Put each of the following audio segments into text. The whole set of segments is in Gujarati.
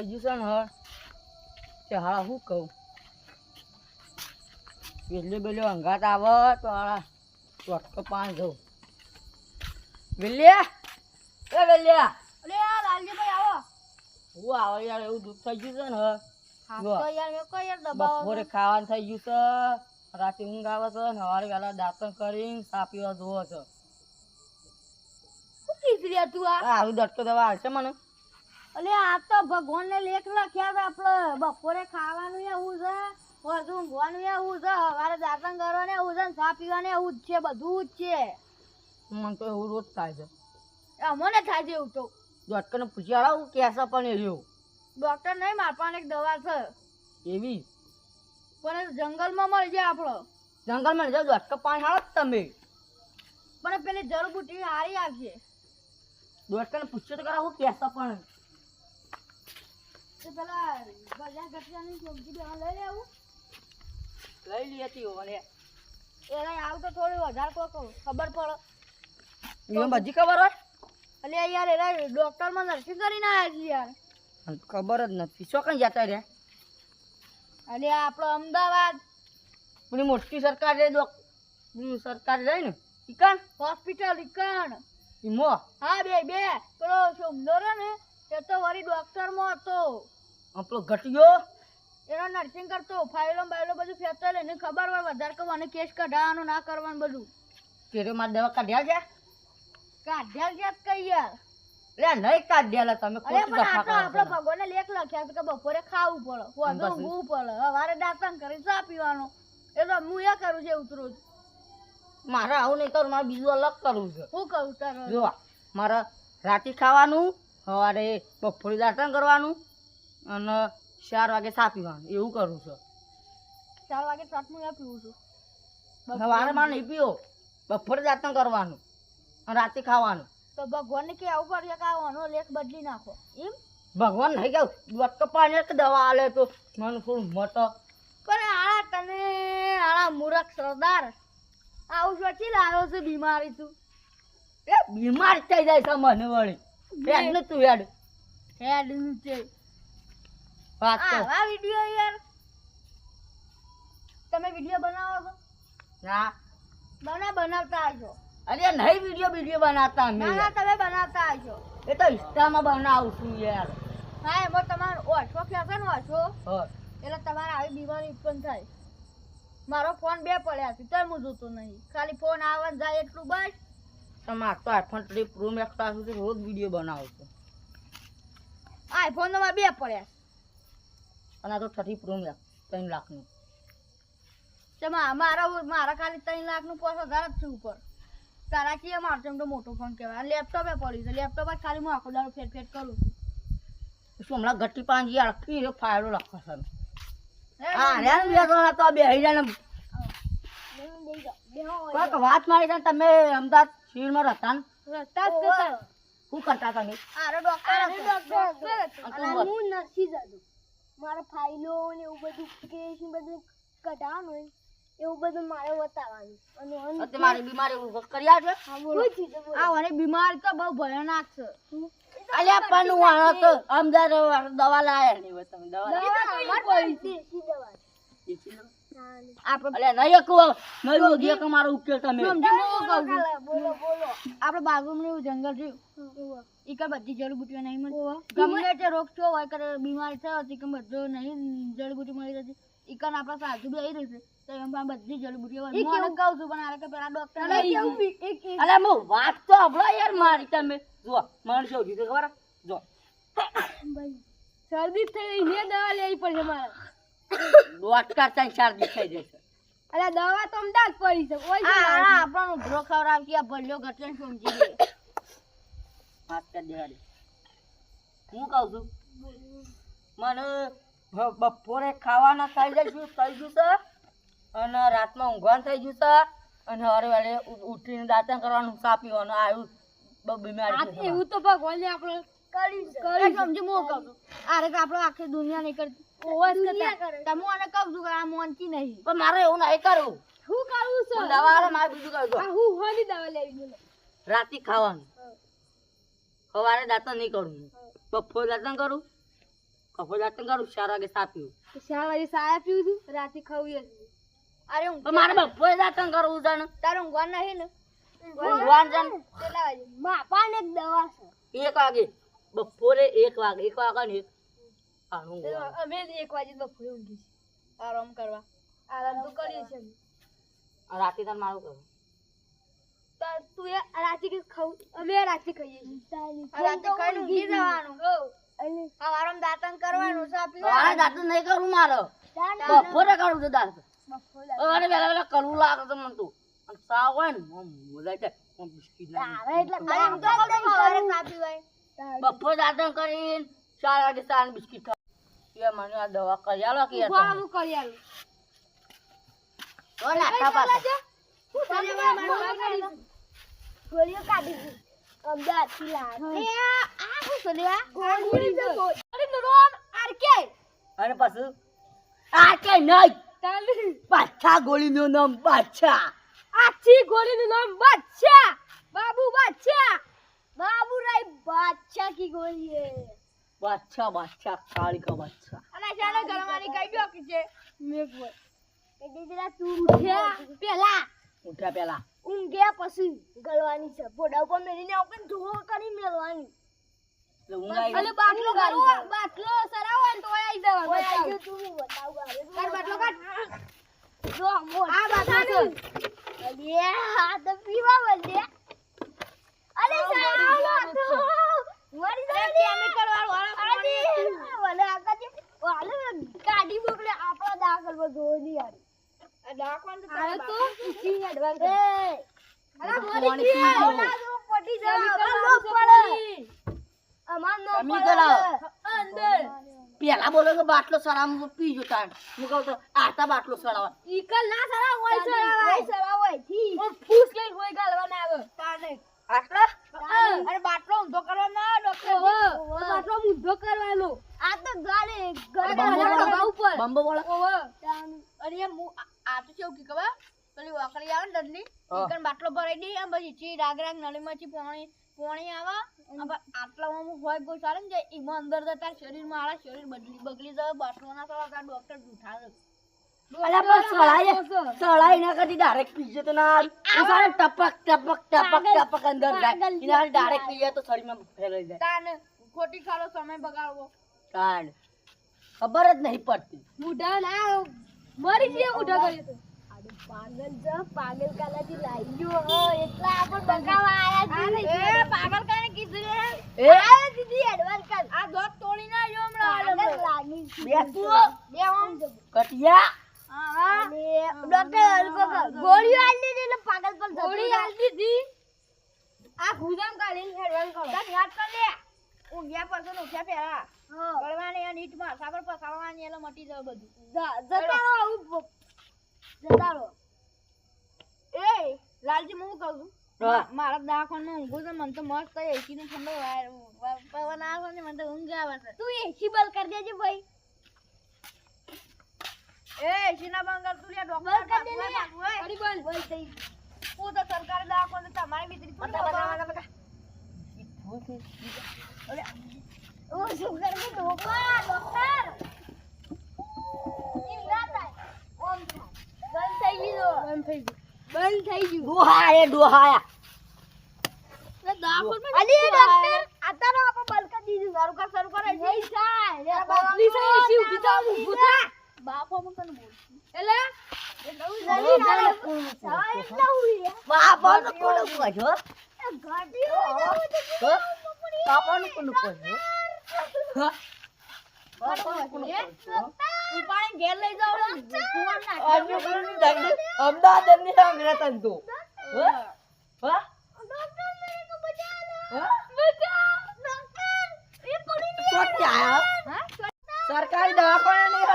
થઈ ગયું છે ને તે હા શું કહું? પેલી પેલી અંગાત આવે તો ચોટકો પાંચ જવું વેલ્યા એ વેલ્યા અરે યાર લાલજીભાઈ આવો. હું આવો યાર એવું દુઃખ થઈ ગયું છે ને હા. બપોરે ખાવાનું થઈ ગયું છે રાતે ઊંઘ આવે છે ને સવારે વહેલા દાંતણ કરીને સાપીવા જોવો છે. તું આ? આવું દટકો દવા આવશે મને? અલે આ તો ભગવાનને લેખ લખ્યા છે આપણે. બપોરે ખાવાનું એવું છે વધુ ઊંઘવાનું એવું છે સવારે દાંતણ કરવાનું એવું છે ચા પીવાનું એવું જ છે બધું જ છે. મને તો એવું રોજ થાય છે. અમને થાય છે એવું તો. ડોક્ટરને પૂછી આવો કેસા પણ એ રહ્યો? ડોક્ટર નહીં મારવાની એક દવા છે. એવી? પણ જંગલમાં મળી જાય આપણો. જંગલમાં જાવ દટકો પાણી હાલો તમે. પણ પેલી જડીબુટી હારી આવશે ડોક્ટરને પૂછ્યો તો કરા હું કેસા પણ તો પેલા બજાર ગઠિયાની સબ્જી બે લઈ લેવું. લઈ લઈએ તી ઓલે એને આવું તો થોડું વધારે કોઈ ખબર પડે. એમાં બધી ખબર હોય? અલે યાર એના ડોક્ટરમાં નર્સિંગ કરીને આવ્યા છે યાર. ખબર જ નથી. શું કઈ જતા રહ્યા? અને આપણો અમદાવાદ. પેલી મોટી સરકાર રે સરકાર રહી ને હોસ્પિટલ ઇકણ ઈમો હા બે બે. પેલો સોમદો ને એ તો વળી ડોક્ટરમાં હતો. આપણો ઘટ્યો? એનો નર્સિંગ કરતો ફાઇલો બાયલો બધું ફેરતો એટલે એને ખબર હોય વધારે કે મને કેસ કઢાવવાનું ના કરવાનું બધું. તેરે માં દવા કાઢ્યા છે? કાઢ્યા છે કઈ યાર. લે નહીં કાઢ્યા તમે પણ દફા કરો આપણે. લેખ લખ્યા છે કે બપોરે ખાવું પડે વધુ ઊંઘવું પડે. સવારે દાંતન કરી ચા પીવાનો. એ તો હું એ કરું છું ઉતરું મારે આવું નહીં કરું મારે બીજું અલગ કરવું છે. શું કરું તારું? જો મારે રાતે ખાવાનું સવારે મગફળી દાંતણ કરવાનું અને ચાર વાગે ચા પીવાનું. એવું કરું છું. ચાર વાગે સાત એ પીવું છું. સવારે મારે નહીં પીવો. બપોરે દાંતણ કરવાનું અને રાતે ખાવાનું. તો ભગવાનને કે આવું પડશે કે આનો લેખ બદલી નાખો. એમ? ભગવાન નહીં કહું. વટકો પાણી કે દવા આલે તો મને થોડું મોટો પણ આ તને આ મૂરખ સરદાર. આવું શું લાવ્યો છે બીમારી તું. એ બીમાર થઈ જાય છે મને વળી. હેડ ને તું હેડ હેડ છે વાત તો આવા વિડિયો યાર. તમે વિડિયો બનાવો છો? ના. બના બનાવતા આવજો. અરે નહીં વીડિયો વીડિયો બનાવતા અમે ના ના તમે બનાવતા આવજો. એ તો ઇન્સ્ટામાં બનાવું છું યાર. હા એમાં તમારો ઓછો ને ઓછો. એટલે તમારે આવી બીમારી ઉત્પન્ન થાય. મારો ફોન બે પડ્યા છે તો હું જોતો નહીં. ખાલી ફોન આવવા જાય એટલું બસ. તમારે તો આઈફોન થ્રી પ્રો મેક્સ પાસે રોજ વીડિયો બનાવો છો. આઈફોન તમારે બે પડ્યા અને આ તો થર્ટી પ્રો મેક્સ ત્રણ લાખનું. છે મા- મારા મારા ખાલી ત્રણ લાખનું પાંચ હજાર જ છે ઉપર. તારા કે મારે એમ તો મોટો ફોન કહેવાય. લેપટોપે પડ્યું છે. લેપટોપ જ ખાલી હું આખો દાડો ફેર કરું છું. શું હમણાં ગટ્ટી પાંજી આખી એ ફાયરો લખો છે હે, હા. રે બે તો બે વાત મારી છે તમે અમદાવાદ શિરમાં રહેતા ને? જ કરતા. શું કરતા તમે? આરે ડોક્ટર હતો. અને અને હું- હું નર્સી જ હતો મારા ફાઇલો ને એવું બધું કેસ ને બધું કઢાવવાનું હોય એવું બધું મારે બતાવવાનું. અને અન- અત્યારે મારી કર્યા છે આ મને બીમારી તો બહુ ભયાનક છે. અલ્યા પણ હું આનો તો અમદાવાદ દવા લાયા નહીં તમે દવા? આપણે અલ્યા નહીં એકું નહીં ઓગી એક મારો ઉકેલ તમે. સમજી હું આપણે બાજુમાં જંગલ રહ્યું ઈ બધી જડીબુટીઓ નહીં મળતી. ગમે તે રોગ થયો હોય કે બીમારી થયો હતી કે બધું નહીં જડીબુટી મળી રહેતી. ઈ આપણા સાધુ બી આવી રહેશે તો એમ પણ બધી જડીબુટીઓ હું કહું છું પણ આને કે પેલા ડોક્ટર અલ્યા હું વાત તો હભળો યાર મારી તમે. જો મને શું ખબર? જો શરદી થઈ ને દવા લેવી પડશે મારે. દોઢ કરતા શરદી થઈ જશે. અરે દવા તો અમદાવાદ પડી છે ઓય હા આપણને ઉભરો ખવડાવતી કે ભલ્યો ઘટે સમજી ગયો. વાત કરી દેવાની હું કહું છું? મને બપોરે ખાવાના થઈ જઈશું થઈ ગયું છે અને રાતમાં ઊંઘવાનું થઈ ગયું છે અને હરે વેળે ઉઠીને દાંતણ કરવાનું ચા પીવાનું આવ્યું બહુ બીમારી એવું તો ભગવાને આપણે કરી કરી સમજી મોકલું કહું છું. અરે આપણે આખી દુનિયા નહીં કરતી ઓવર કરતા. તમે આને કહું છું કે આ મોનતી નહીં. પણ મારે એવું નહીં કરવું. શું કરવું પણ દવા હારે મારે બીજું કહું હું હોની દવા લેવી બોલો. રાતે ખાવાનું. સવારે દાંતણ નહીં કરવું બપોરે દાંતણ કરું? કફો જાતન કરું? ચાર વાગે ચાર વાગે સાયા પીવું છું? રાતે ખાવું અરે હું મારે બપોરે જાતન કરવું છે ને. તારે ઊંઘવાનું નહીં ને? છે? કેટલા વાગે. માપાને એક દવા છે. એક વાગે. બપોરે એક વાગે. એક વાગે ને એક. અમે એક વાગે બપોરે ઊંઘી છે આરામ કરવા. આરામ તો કરીએ છીએ અમે. રાતે તાર મારું કરું. તું રાતે કે ખાવું અમે રાતે ખાઈએ છીએ. રાતે ખાઈને ઊંઘી જવાનું. આ આરામ દાંતણ કરવાનું છે આપી મારે દાંત નહીં કરું મારે. બપોરે કરું છું દાંત અરે વેલા વેલા કરવું લાગે તો મને તું. અને સાવ હોય ને બોલાય બિસ્કિટ બપોર દાંતણ કરીને ચાર વાગે ને બિસ્કિટ એ મને આ દવા કરી આલો કે યાર તમે. કરી આલું. તો. નાખા પાછા. ગોળીઓ કાઢી છે અમદાવાદથી લાવી આ શું આ? ગોળી છે ગોળી રોમ આરકે. અને પાછું? આ કે નહીં. તાલી. બાદશાહ ગોળીનું નામ બાદશાહ. આછી ગોળીનું નામ બાદશાહ. બાબુ બાદશાહ. બાબુ રાય બાદશાહ કી ગોળી હે બાદશાહ બાદશાહ કાળી કા બાદશાહ. અને ચાલો ગરમાની કઈ કે છે. મેક બોલ એ દીદરા તું ઉઠ્યા પેલા ઉઠ્યા પેલા ઊંઘ્યા પછી ગળવાની છે. પોડા ઉપર મેળીને આપણે ધો કરી આવી અને બાટલો કરો બાટલો સરાવો ને તો આઈ જવા. બતાવ તું. બતાવ કર બાટલો કાઢ. જો આ બાટલો અલે આ તો પીવા બદલે અલે સરાવો તો મરી જાય કેમિકલ વાળો વાળો વાલે આકાજી વાલે ગાડી મોકલે આપણા દાખલમાં જોઈ યાર આ દાખલ તો ઊંચી એડવાન્સ એ અલા પાણી પી. જી જાય પડે. અંદર. પેલા બોલો કે બાટલો સરામ પીજો તાણ. હું કહું તો આતા બાટલો સરાવા ઈકલ ના સરા હોય સરા હોય સરા હોયથી ઓ ફૂસ લઈ હોય ગાલવા ના આવે તાને આટલા? અરે બાટલો ઊંધો કરવા ના ડોક્ટર. બાટલો ઊંધો કરવાનો. આ તો ગાલે ગાલે ઉપર. બંબો બોલો ઓહો. અરે આ- આ તો કેવું કે પેલી વાકડી આવે ને દંડી હા. બાટલો ભરાઈ દે આમ પછી ચી રાગ રાગ નળીમાંથી પાણી પાણી આવે. આટલામાં હું હોય કોઈ ચાલે ને એમાં અંદર જતા શરીરમાં આળા શરીર બદલી બગલી જાય બાટલો ના તા ડોક્ટર જૂઠા અલ્યા પણ સળાય સળાય ના કરતી ડાયરેક્ટ પીજે તો ના એ ટપક ટપક ટપક ટપક અંદર જાય. એના ડાયરેક્ટ પીએ તો શરીરમાં ફેલાઈ જાય. તાને ખોટી ખાલો સમય બગાડવો. તાણ ખબર જ નહીં પડતી. બુઢા ના મરી કરી તો. પાગલ જ પાગલ કાલાથી લાઈ ગયો હ એટલા આપણ બગાવા આયા છે. એ પાગલ કાને કીધું એ? આ દીદી એડવાન્સ કર. આ દોત તોડી ના જો હમણાં પાગલ લાગી બે તું બે આમ કટિયા. હા ડોક્ટર ગોળીઓ આલી દીધી એટલે પાગલ પર ગોળી આલી દીધી. આ ગુજામ કાઢીને એડવાન્સ કરો. તને યાદ કર લે. ઊંઘ્યા પછી ને પહેલા. ગળવાની અને ઈટમાં સાબર પસાડવાની એટલે મટી જાય બધું. જતા રહો આવું જતા રહો એ લાલજી હું કહું છું. મારા દવાખાનામાં ઊંઘું છે મને તો મસ્ત એસી નો ઠંડો પવન આવે ને મને તો ઊંઘ આવે છે. તું એસી બંધ કરી દેજે ભાઈ. એ એસી ના બંધ કર તું લે ડોક્ટર કરી બંધ બંધ થઈ હું. તો સરકારી દવાખાને તમારી મિત્રી થોડી બતાવવા. ઓ શું કરવું ડોક્ટર ડોક્ટર ઈ ના થાય ઓમ થાય બંધ થઈ ગયું બંધ થઈ ગયું બંધ થઈ ગયું ડોહાયા ડોહાયા અલી એ ડોક્ટર આતાનો આપો બલકા દીધું સારું કર સારું કર નહીં થાય બાપલી છે એસી ઊભી થા ઊભું થા બાપો મન તને બોલ એટલે એ નવું જલ્દી ના બાપા તો કોણ હ? બાપાનું કોનું કહો કોનું ઘેર લઈ જાવ હ? સરકારી દવાખાને નહીં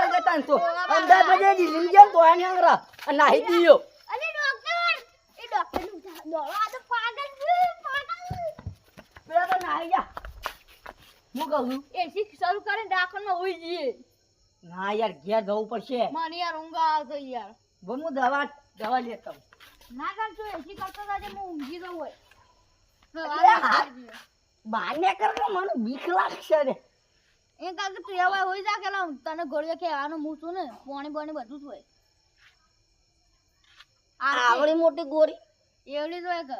અમદાવાદ ગયા તો આને હંગરા અને નાહી દીયો. અલે ડોક્ટર! એ ડોક્ટરનું તો પાગલ પાગલ. પેલા તો નાહી જા હું કહું છું? એસી શરૂ કરીને ડાકોરમાં હોય જઈએ. ના યાર ઘેર જવું પડશે. મને યાર ઊંઘ આવતો યાર. હું દવા દવા લેતો. ના કરતો એસી કરતો આજે હું ઊંઘી જવું હોય. બાને. બહાર મને બીક લાગશે રે એ કાકે તું એવા હોય જા કે તને ગોળીઓ કહેવાનું હું છું ને પાણી પાણી બધું જ હોય. આવડી મોટી ગોરી એવડી તો એક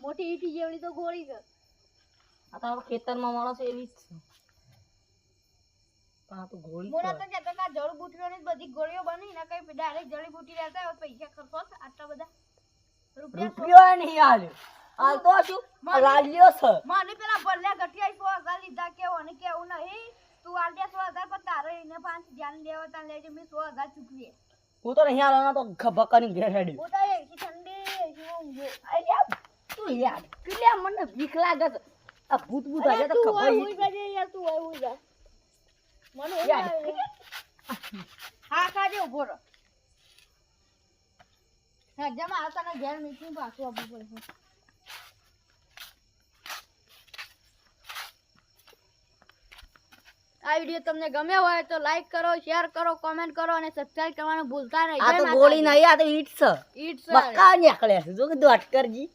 મોટી ઈટી જેવડી તો ગોળી છે આ તો ખેતરમાં માણસ એવી જ છે. પણ આ તો ગોળી મોરા. તો કહેતા હતા બધી ગોળીઓ બની ને કઈ ડાયરેક્ટ લેતા હોય પૈસા ખર્ચો આટલા બધા રૂપિયા નહીં હાલ્યો હાલ તો શું? લાલ્યો છે. મને પેલા ભલ્યા ગઠિયા સો હજાર લીધા કેવું અને કેવું નહીં. તું આલ્યા સો હજાર પણ તારે એને પાંચ ધ્યાન દેવા લેજે મેં સો હજાર ચૂકવીએ. હું તો નહીં હાલવાનો તો ખભા કરીને ઘેર હેડ્યો હું તો એસી ઠંડી એસી અલ્યા તું યાર કેટલા મને બીક લાગે આ ભૂત ભૂત આજે તો ખબર હોય યાર તું હોય જા મને હા કાજે ઊભો રહો. સજ્જામાં આ તને ઘેર મીઠું પાછું આપવું પડશે આ વિડિયો તમને ગમ્યો હોય તો લાઈક કરો શેર કરો કોમેન્ટ કરો અને સબસ્ક્રાઇબ કરવાનું ભૂલતા નહીં. આ તો ગોળી નહીં આ તો ઈટ છે. ઈટ નીકળે છે. જો દોટ કરજી